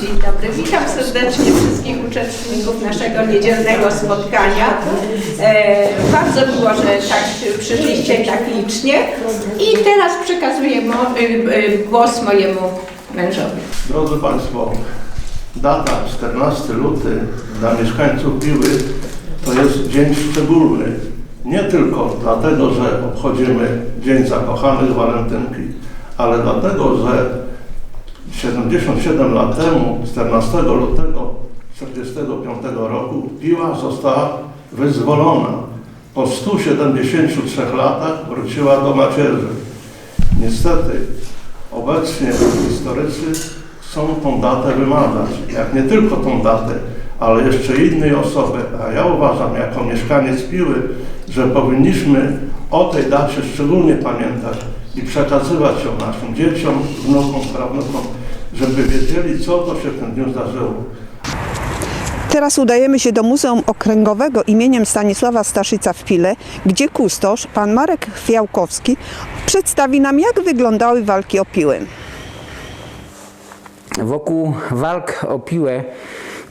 Dzień dobry, witam serdecznie wszystkich uczestników naszego niedzielnego spotkania. E, bardzo miło, że tak przyszliście tak licznie. I teraz przekazuję mo, y, y, głos mojemu mężowi. Drodzy Państwo, data 14 luty dla mieszkańców Piły to jest dzień szczególny. Nie tylko dlatego, że obchodzimy Dzień Zakochanych Walentynki, ale dlatego, że 77 lat temu, 14 lutego 1945 roku, Piła została wyzwolona. Po 173 latach wróciła do macierzy. Niestety, obecnie historycy chcą tą datę wymazać. Jak nie tylko tą datę, ale jeszcze innej osoby. A ja uważam, jako mieszkaniec Piły, że powinniśmy o tej dacie szczególnie pamiętać i przekazywać ją naszym dzieciom, wnukom, prawnukom, żeby wiedzieli, co to się w tym dniu zdarzyło. Teraz udajemy się do Muzeum Okręgowego imieniem Stanisława Staszica w Pile, gdzie kustosz, pan Marek Fiałkowski, przedstawi nam, jak wyglądały walki o piły. wokół walk o piłę,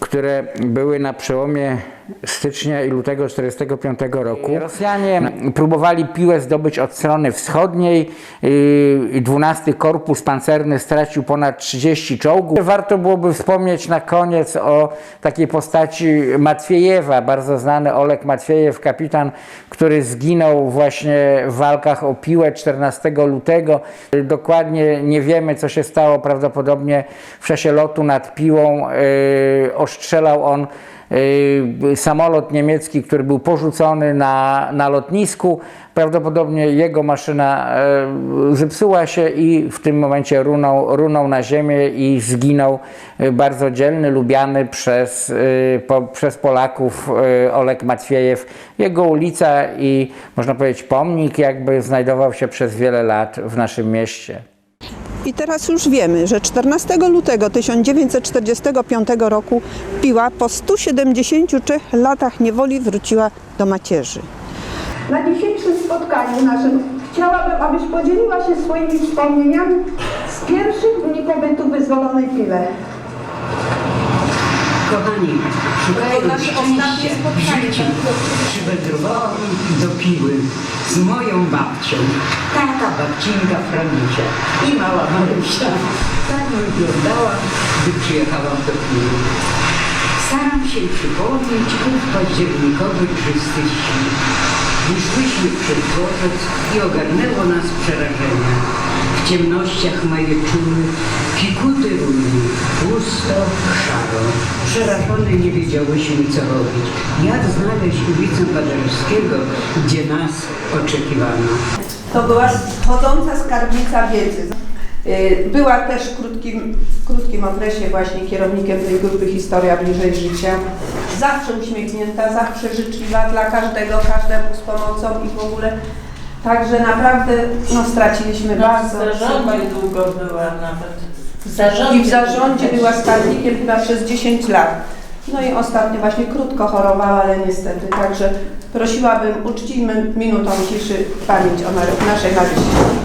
które były na przełomie stycznia i lutego 1945 roku. Rosjanie próbowali piłę zdobyć od strony wschodniej. Yy, 12 Korpus Pancerny stracił ponad 30 czołgów. Warto byłoby wspomnieć na koniec o takiej postaci Matwiejewa, bardzo znany Olek Matwiejew, kapitan, który zginął właśnie w walkach o piłę 14 lutego. Dokładnie nie wiemy, co się stało. Prawdopodobnie w czasie lotu nad piłą yy, ostrzelał on samolot niemiecki, który był porzucony na, na lotnisku. Prawdopodobnie jego maszyna yy, zepsuła się i w tym momencie runął, runął na ziemię i zginął yy, bardzo dzielny, lubiany przez, po, przez Polaków Olek Matwiejew. Jego ulica i można powiedzieć pomnik jakby znajdował się przez wiele lat w naszym mieście. I teraz już wiemy, że 14 lutego 1945 roku Piła po 173 latach niewoli wróciła do macierzy. Na dzisiejszym spotkaniu naszym chciałabym, abyś podzieliła się swoimi wspomnieniami z pierwszych dni pobytu w wyzwolonej Pile. Kochani, szukając szczęścia w życiu, przywędrowałam do Piły z moją babcią, taka babcinka Franusia i mała Marysia. Tak wyglądała, gdy przyjechałam do Piły. Staram się przypomnieć ów październikowy czysty świt. Wyszłyśmy przed dworzec i ogarnęło nas przerażenie. W ciemnościach majeczyły pikuty ruiny, pusto, szaro. Przerażone nie wiedziałyśmy co robić. Jak znaleźć ulicę Paderewskiego, gdzie nas oczekiwano. To była chodząca skarbnica wiedzy. Y, Była też w krótkim, w krótkim okresie właśnie kierownikiem tej grupy Historia Bliżej Życia. Zawsze uśmiechnięta, zawsze życzliwa dla każdego, każdemu z pomocą i w ogóle. Także naprawdę no, straciliśmy bardzo. W zarządzie długo była nawet. W zarządzie. I w zarządzie była skarbnikiem chyba przez 10 lat. No i ostatnio właśnie krótko chorowała, ale niestety. Także prosiłabym, uczcijmy minutą ciszy pamięć o naszej Marysi.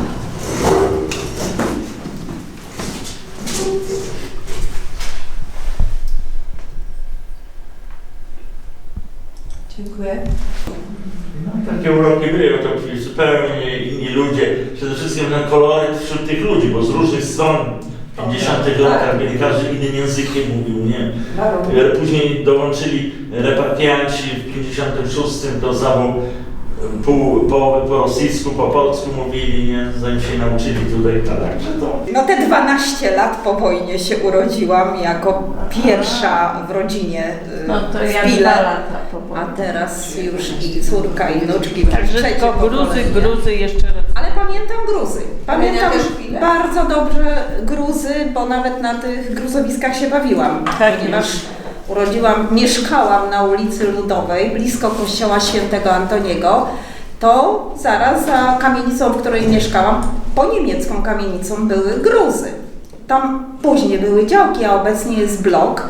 Dziękuję. No, takie uroki były, to byli zupełnie inni ludzie. Przede wszystkim ten koloryt wśród tych ludzi, bo z różnych stron w 50 latach byli każdy innym językiem mówił, nie? E, Później dołączyli repatrianci w 56 do zawu pół, połowę po rosyjsku, po polsku mówili, nie? Zanim się nauczyli tutaj, także to No te 12 lat po wojnie się urodziłam jako pierwsza w rodzinie y, No to ja dwa lata po A teraz już i córka i wnuczki, już Także trzecie Gruzy, pokolenie. Gruzy jeszcze raz. Ale pamiętam Gruzy. Pamiętam bardzo dobrze Gruzy, bo nawet na tych gruzowiskach się bawiłam. Tak ponieważ urodziłam, mieszkałam na ulicy Ludowej, blisko kościoła świętego Antoniego. To zaraz za kamienicą, w której mieszkałam, po niemiecką kamienicą były Gruzy. Tam później były działki, a obecnie jest blok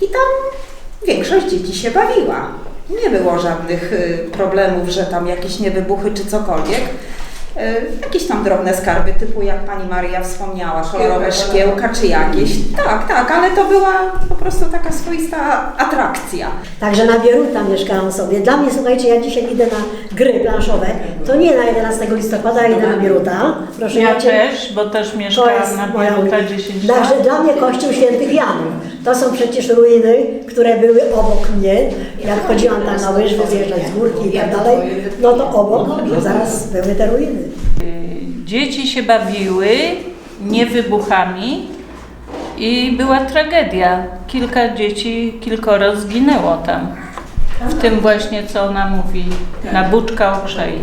i tam większość dzieci się bawiła. Nie było żadnych y, problemów, że tam jakieś niewybuchy czy cokolwiek. e, jakieś tam drobne skarby, typu jak pani Maria wspomniała, kolorowe szkiełka czy jakieś. Tak, tak, ale to była po prostu taka swoista atrakcja. Także na Bieruta mieszkałam sobie. Dla mnie, słuchajcie, ja dzisiaj idę na gry planszowe. To nie na 11 listopada, idę na Bieruta. Proszę Ja cię. też, bo też mieszkałam na moja Bieruta ulica. 10 lat. Także dla mnie Kościół Świętych Janów. To są przecież ruiny, które były obok mnie. Jak chodziłam tam na łyżwy, zjeżdżać z górki i tak dalej, no to obok zaraz były te ruiny. Dzieci się bawiły, nie wybuchami i była tragedia. Kilka dzieci, kilkoro zginęło tam. W tym właśnie, co ona mówi, na Buczka Okrzei.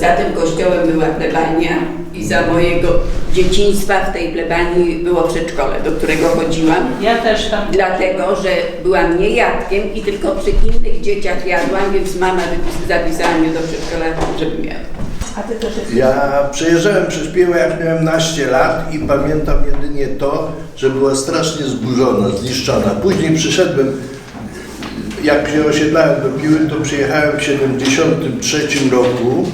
Za tym kościołem była plebania i za mojego dzieciństwa w tej plebanii było przedszkole, do którego chodziłam. Ja też tam Dlatego, że byłam niejadkiem i tylko przy innych dzieciach jadłam, więc mama zapisała mnie do przedszkola, żebym jadła. A ty też jesteś... Ja przejeżdżałem przez Piłę jak miałem naście lat i pamiętam jedynie to, że była strasznie zburzona, zniszczona. Później przyszedłem, jak się osiedlałem do Piły, to przyjechałem w 73 roku,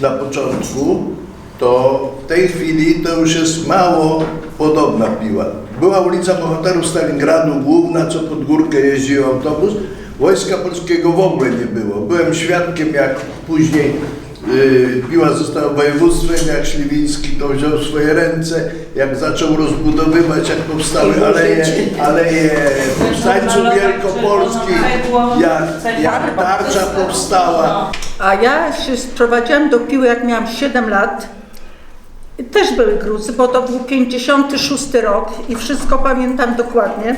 na początku, to w tej chwili to już jest mało podobna Piła. Była ulica Bohaterów Stalingradu główna, co pod górkę jeździł autobus. Wojska Polskiego w ogóle nie było. Byłem świadkiem, jak później Piła została województwem, jak Śliwiński to wziął w swoje ręce, jak zaczął rozbudowywać, jak powstały aleje, aleje powstańców wielkopolskich, jak, jak tarcza powstała. A ja się sprowadziłam do Piły, jak miałam 7 lat. Też były gruzy, bo to był 56 rok i wszystko pamiętam dokładnie,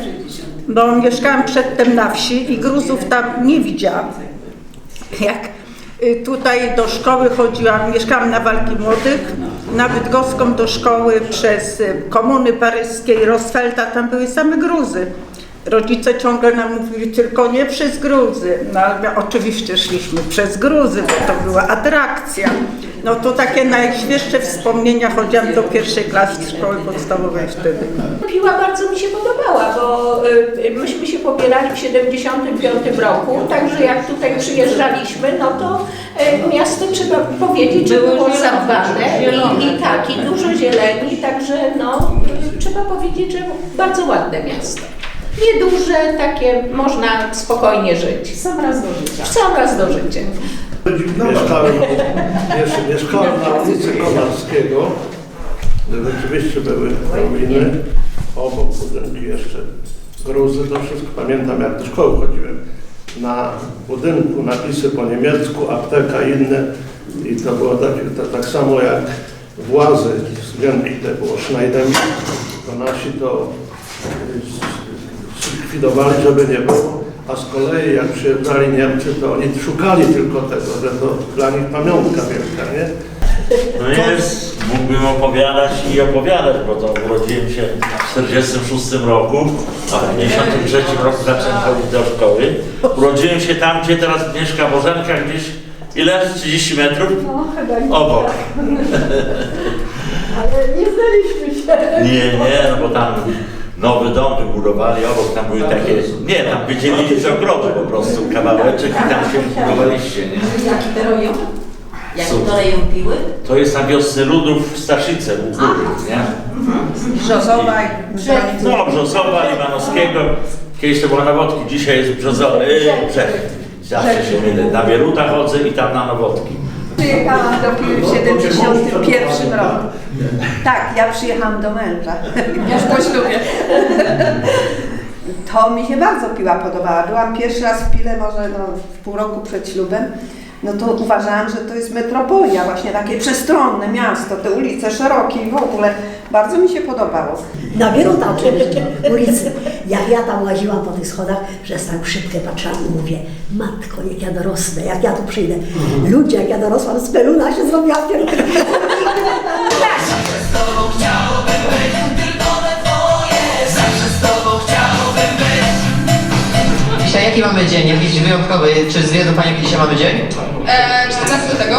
bo mieszkałam przedtem na wsi i gruzów tam nie widziałam. Jak y, tutaj do szkoły chodziłam, mieszkałam na Walki Młodych, na Bydgoską do szkoły przez y, komuny paryskiej, Rosfelta, tam były same gruzy. Rodzice ciągle nam mówili, tylko nie przez gruzy. No ale my oczywiście szliśmy przez gruzy, bo to była atrakcja. No to takie najświeższe wspomnienia, chodziłam do pierwszej klasy szkoły podstawowej wtedy. Piła bardzo mi się podobała, bo y, myśmy się pobierali w 75 roku, także jak tutaj przyjeżdżaliśmy, no to y, miasto trzeba powiedzieć, że Było zadbane i, i tak, i dużo zieleni, także no y, trzeba powiedzieć, że bardzo ładne miasto. Nieduże, takie można spokojnie żyć. Sam raz do życia. W sam raz do życia. Mieszkałem, miesz- mieszkałem na ulicy Konarskiego. Rzeczywiście były ruiny. Obok budynki jeszcze gruzy. To wszystko pamiętam, jak do szkoły chodziłem. Na budynku napisy po niemiecku, apteka i inne. I to było tak, to, tak samo jak władzy z Wielbite było Schneidem. To nasi to y, zlikwidowali, żeby nie było. A z kolei jak przyjeżdżali Niemcy, to oni szukali tylko tego, że to dla nich pamiątka wielka, nie? No jest, mógłbym opowiadać i opowiadać, bo to urodziłem się w 46 roku, a w 53 roku zacząłem chodzić do szkoły. Urodziłem się tam, gdzie teraz mieszka Bożenka, gdzieś ile? 30 metrów? Obok. Ale nie znaliśmy się. Nie, nie, no bo tam nowy dom wybudowali, obok tam były takie, nie, tam wydzielili z ogrodu po prostu kawałeczek i tam się budowaliście, nie? Jaki to rejon? Jaki to rejon Piły? To jest na wiosny ludów w Staszice u góry, nie? Brzozowa i No, Brzozowa, Limanowskiego. Kiedyś to była Nowotki, dzisiaj jest Brzozowa, yy, Brzech. Zawsze się mylę. Na Bieruta chodzę i tam na Nowotki. Przyjechałam do Piły w 71 roku. Tak, ja przyjechałam do męża. Już po ślubie. To mi się bardzo Piła podobała. Byłam pierwszy raz w Pile, może no, w pół roku przed ślubem. No to uważałam, że to jest metropolia, właśnie takie przestronne miasto, te ulice szerokie i w ogóle. Bardzo mi się podobało. Na Bieruta oczywiście, ulicy. Jak ja tam łaziłam po tych schodach, przez tam szybkę patrzyłam i mówię, matko, jak ja dorosnę, jak ja tu przyjdę. Ludzie, jak ja dorosłam, z peluna się zrobiła pierdolę. Dzisiaj jaki mamy dzień? Jakiś wyjątkowy? Czy zwie do Pani jaki dzisiaj mamy dzień? Eee, 14 do tego?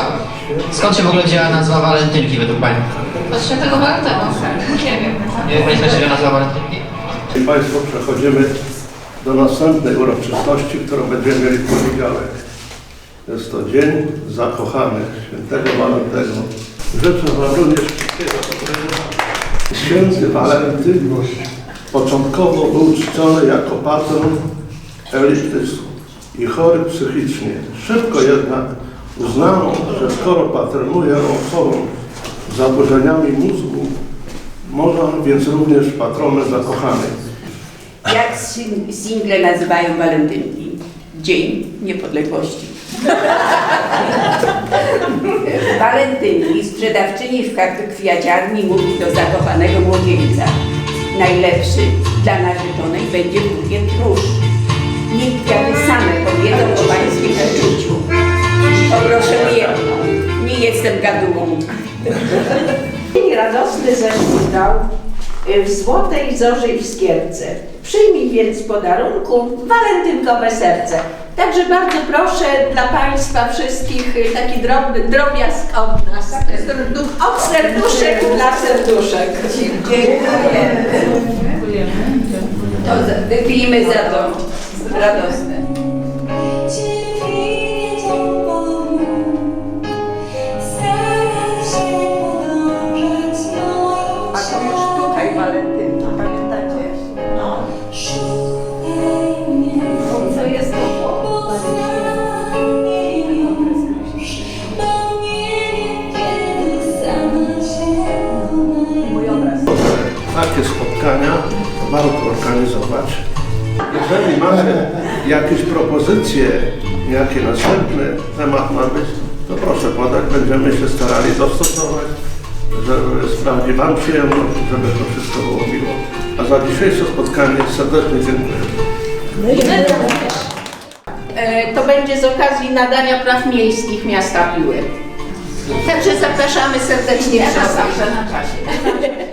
Skąd się w ogóle wzięła nazwa walentynki według Pani? Od świętego Walentyna. Nie wiem. Nie wie Pani skąd się wzięła nazwa walentynki? I Państwo przechodzimy do następnej uroczystości, którą będziemy mieli w poniedziałek. Jest to Dzień Zakochanych Świętego Walentego. Życzę Wam również wszystkiego dobrego. Święty Walenty początkowo był czczony jako patron epileptyczny i chory psychicznie. Szybko jednak uznano, że skoro patronuje osobą z zaburzeniami mózgu, można więc również patronem zakochanych. Jak sing- single nazywają walentynki? Dzień Niepodległości. Walentynki, sprzedawczyni w kwiaciarni mówi do zakochanego młodzieńca. Najlepszy dla narzeczonej będzie bukiet róż. Niech kwiaty same powiedzą o pańskim uczuciu. Poproszę jedną. Nie jestem gadułą. Dzień radosny zaświtał y, w złotej zorzy i w skierce. Przyjmij więc podarunku walentynkowe serce. Także bardzo proszę dla Państwa wszystkich y, taki drobny drobiazg od nas. Od serduszek dla serduszek. Dziękujemy. To wypijmy za to radosne. Propozycje, jaki następny temat ma być, to proszę podać. Będziemy się starali dostosować, żeby sprawić Wam przyjemność, żeby to wszystko było miło. A za dzisiejsze spotkanie serdecznie dziękuję. E, To będzie z okazji nadania praw miejskich miasta Piły. Także zapraszamy serdecznie wszystkich. na czasie.